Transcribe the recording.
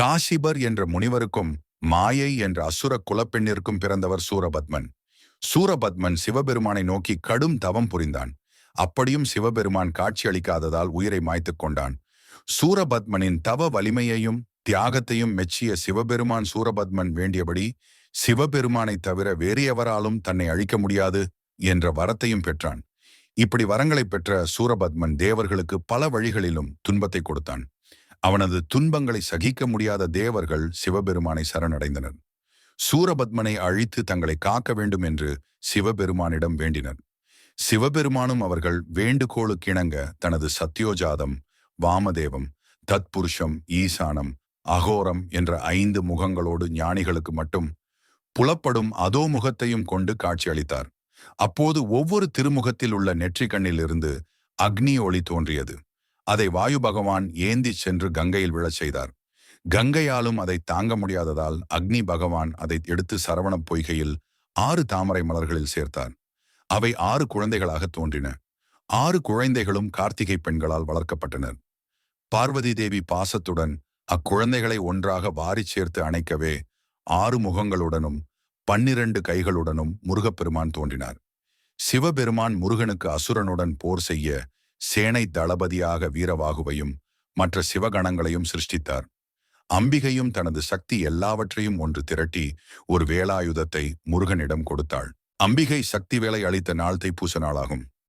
காசிபர் என்ற முனிவருக்கும் மாயை என்ற அசுர குலப்பெண்ணிற்கும் பிறந்தவர் சூரபத்மன். சூரபத்மன் சிவபெருமானை நோக்கி கடும் தவம் புரிந்தான். அப்படியும் சிவபெருமான் காட்சியளிக்காததால் உயிரை மாய்த்துக் கொண்டான். சூரபத்மனின் தவ வலிமையையும் தியாகத்தையும் மெச்சிய சிவபெருமான் சூரபத்மன் வேண்டியபடி சிவபெருமானைத் தவிர வேறு எவராலும் தன்னை அழிக்க முடியாது என்ற வரத்தையும் பெற்றான். இப்படி வரங்களைப் பெற்ற சூரபத்மன் தேவர்களுக்கு பல வழிகளிலும் துன்பத்தை கொடுத்தான். அவனது துன்பங்களை சகிக்க முடியாத தேவர்கள் சிவபெருமானை சரணடைந்தனர். சூரபத்மனை அழித்து தங்களை காக்க வேண்டும் என்று சிவபெருமானிடம் வேண்டினர். சிவபெருமானும் அவர்கள் வேண்டுகோளுக்கிணங்க தனது சத்யோஜாதம் வாமதேவம் தத்புருஷம் ஈசானம் அகோரம் என்ற ஐந்து முகங்களோடு ஞானிகளுக்கு மட்டும் புலப்படும் அதோ முகத்தையும் கொண்டு காட்சியளித்தார். அப்போது ஒவ்வொரு திருமுகத்தில் உள்ள நெற்றிக் கண்ணிலிருந்து அக்னி ஒளி தோன்றியது. அதை வாயு பகவான் ஏந்தி சென்று கங்கையில் விழச் செய்தார். கங்கையாலும் அதை தாங்க முடியாததால் அக்னி பகவான் அதை எடுத்து சரவணப் பொய்கையில் ஆறு தாமரை மலர்களில் சேர்த்தார். அவை ஆறு குழந்தைகளாக தோன்றின. ஆறு குழந்தைகளும் கார்த்திகை பெண்களால் வளர்க்கப்பட்டனர். பார்வதி தேவி பாசத்துடன் அக்குழந்தைகளை ஒன்றாக வாரிச் சேர்த்து அணைக்கவே ஆறு முகங்களுடனும் பன்னிரண்டு கைகளுடனும் முருகப்பெருமான் தோன்றினார். சிவபெருமான் முருகனுக்கு அசுரனுடன் போர் செய்ய சேனை தளபதியாக வீரவாகுவையும் மற்ற சிவகணங்களையும் சிருஷ்டித்தார். அம்பிகையும் தனது சக்தி எல்லாவற்றையும் ஒன்று திரட்டி ஒரு வேலாயுதத்தை முருகனிடம் கொடுத்தாள். அம்பிகை சக்தி வேலை அளித்த நாள் தைப்பூச நாளாகும்.